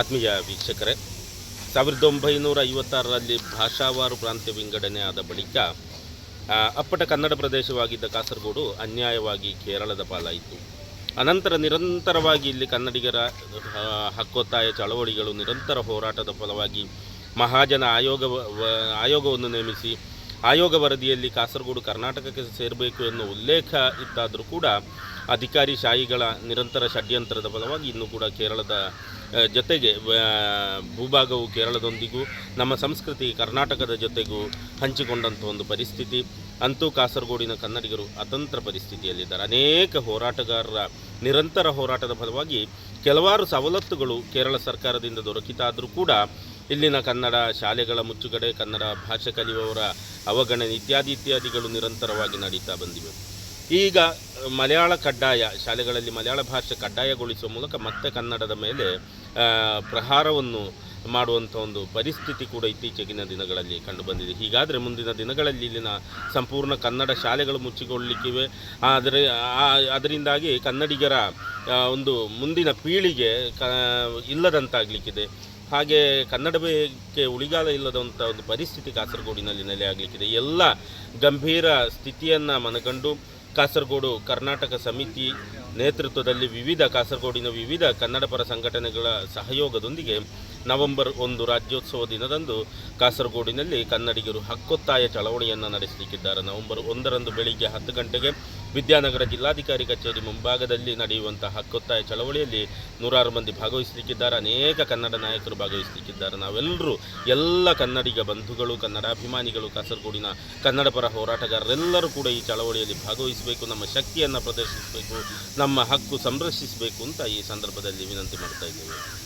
ಆತ್ಮೀಯ ವೀಕ್ಷಕರೇ, ಸಾವಿರದ ಒಂಬೈನೂರ ಐವತ್ತಾರರಲ್ಲಿ ಭಾಷಾವಾರು ಪ್ರಾಂತ್ಯ ವಿಂಗಡಣೆ ಆದ ಬಳಿಕ ಅಪ್ಪಟ ಕನ್ನಡ ಪ್ರದೇಶವಾಗಿದ್ದ ಕಾಸರಗೋಡು ಅನ್ಯಾಯವಾಗಿ ಕೇರಳದ ಪಾಲಾಯಿತು. ಅನಂತರ ನಿರಂತರವಾಗಿ ಇಲ್ಲಿ ಕನ್ನಡಿಗರ ಹಕ್ಕೊತ್ತಾಯ ಚಳವಳಿಗಳು ನಿರಂತರ ಹೋರಾಟದ ಫಲವಾಗಿ ಮಹಾಜನ ಆಯೋಗ ಆಯೋಗವನ್ನು ನೇಮಿಸಿ, ಆಯೋಗ ವರದಿಯಲ್ಲಿ ಕಾಸರಗೋಡು ಕರ್ನಾಟಕಕ್ಕೆ ಸೇರಬೇಕು ಎನ್ನುವ ಉಲ್ಲೇಖ ಇತ್ತಾದರೂ ಕೂಡ ಅಧಿಕಾರಿ ಶಾಹಿಗಳ ನಿರಂತರ ಷಡ್ಯಂತ್ರದ ಫಲವಾಗಿ ಇನ್ನೂ ಕೂಡ ಕೇರಳದ ಜೊತೆಗೆ ಭೂಭಾಗವು ಕೇರಳದೊಂದಿಗೂ, ನಮ್ಮ ಸಂಸ್ಕೃತಿ ಕರ್ನಾಟಕದ ಜೊತೆಗೂ ಹಂಚಿಕೊಂಡಂಥ ಒಂದು ಪರಿಸ್ಥಿತಿ. ಅಂತೂ ಕಾಸರಗೋಡಿನ ಕನ್ನಡಿಗರು ಅತಂತ್ರ ಪರಿಸ್ಥಿತಿಯಲ್ಲಿದ್ದಾರೆ. ಅನೇಕ ಹೋರಾಟಗಾರರ ನಿರಂತರ ಹೋರಾಟದ ಫಲವಾಗಿ ಕೆಲವಾರು ಸವಲತ್ತುಗಳು ಕೇರಳ ಸರ್ಕಾರದಿಂದ ದೊರಕಿತಾದರೂ ಕೂಡ ಇಲ್ಲಿನ ಕನ್ನಡ ಶಾಲೆಗಳ ಮುಚ್ಚುಗಡೆ, ಕನ್ನಡ ಭಾಷೆ ಕಲಿಯುವವರ ಅವಗಣನೆ ಇತ್ಯಾದಿ ಇತ್ಯಾದಿಗಳು ನಿರಂತರವಾಗಿ ನಡೀತಾ ಬಂದಿವೆ. ಈಗ ಮಲಯಾಳ ಕಡ್ಡಾಯ, ಶಾಲೆಗಳಲ್ಲಿ ಮಲಯಾಳ ಭಾಷೆ ಕಡ್ಡಾಯಗೊಳಿಸುವ ಮೂಲಕ ಮತ್ತೆ ಕನ್ನಡದ ಮೇಲೆ ಪ್ರಹಾರವನ್ನು ಮಾಡುವಂಥ ಒಂದು ಪರಿಸ್ಥಿತಿ ಕೂಡ ಇತ್ತೀಚೆಗಿನ ದಿನಗಳಲ್ಲಿ ಕಂಡುಬಂದಿದೆ ಹೀಗಾದರೆ ಮುಂದಿನ ದಿನಗಳಲ್ಲಿ ಇಲ್ಲಿನ ಸಂಪೂರ್ಣ ಕನ್ನಡ ಶಾಲೆಗಳು ಮುಚ್ಚಿಕೊಳ್ಳಲಿಕ್ಕಿವೆ. ಆದರೆ ಅದರಿಂದಾಗಿ ಕನ್ನಡಿಗರ ಒಂದು ಮುಂದಿನ ಪೀಳಿಗೆ, ಕ, ಇಲ್ಲದಂತಾಗಲಿಕ್ಕಿದೆ. ಹಾಗೆ ಕನ್ನಡಕ್ಕೆ ಉಳಿಗಾಲ ಇಲ್ಲದಂಥ ಒಂದು ಪರಿಸ್ಥಿತಿ ಕಾಸರಗೋಡಿನಲ್ಲಿ ನೆಲೆಯಾಗಲಿಕ್ಕಿದೆ. ಎಲ್ಲ ಗಂಭೀರ ಸ್ಥಿತಿಯನ್ನು ಮನಗಂಡು ಕಾಸರಗೋಡು ಕರ್ನಾಟಕ ಸಮಿತಿ ನೇತೃತ್ವದಲ್ಲಿ ವಿವಿಧ ಕಾಸರಗೋಡಿನ ವಿವಿಧ ಕನ್ನಡಪರ ಸಂಘಟನೆಗಳ ಸಹಯೋಗದೊಂದಿಗೆ ನವೆಂಬರ್ ಒಂದು ರಾಜ್ಯೋತ್ಸವ ದಿನದಂದು ಕಾಸರಗೋಡಿನಲ್ಲಿ ಕನ್ನಡಿಗರು ಹಕ್ಕೊತ್ತಾಯ ಚಳವಳಿಯನ್ನು ನಡೆಸಲಿಕ್ಕಿದ್ದಾರೆ. ನವೆಂಬರ್ ಒಂದರಂದು ಬೆಳಿಗ್ಗೆ ಹತ್ತು ಗಂಟೆಗೆ ವಿದ್ಯಾನಗರ ಜಿಲ್ಲಾಧಿಕಾರಿ ಕಚೇರಿ ಮುಂಭಾಗದಲ್ಲಿ ನಡೆಯುವಂತಹ ಹಕ್ಕೊತ್ತಾಯ ಚಳವಳಿಯಲ್ಲಿ ನೂರಾರು ಮಂದಿ ಭಾಗವಹಿಸಲಿಕ್ಕಿದ್ದಾರೆ. ಅನೇಕ ಕನ್ನಡ ನಾಯಕರು ಭಾಗವಹಿಸಲಿಕ್ಕಿದ್ದಾರೆ. ನಾವೆಲ್ಲರೂ ಎಲ್ಲ ಕನ್ನಡಿಗ ಬಂಧುಗಳು ಕನ್ನಡಾಭಿಮಾನಿಗಳು ಕಾಸರಗೋಡಿನ ಕನ್ನಡ ಪರ ಹೋರಾಟಗಾರರೆಲ್ಲರೂ ಕೂಡ ಈ ಚಳವಳಿಯಲ್ಲಿ ಭಾಗವಹಿಸಬೇಕು. ನಮ್ಮ ಶಕ್ತಿಯನ್ನು ಪ್ರದರ್ಶಿಸಬೇಕು, ನಮ್ಮ ಹಕ್ಕು ಸಂರಕ್ಷಿಸಬೇಕು ಅಂತ ಈ ಸಂದರ್ಭದಲ್ಲಿ ವಿನಂತಿ ಮಾಡ್ತಾ ಇದ್ದೇವೆ.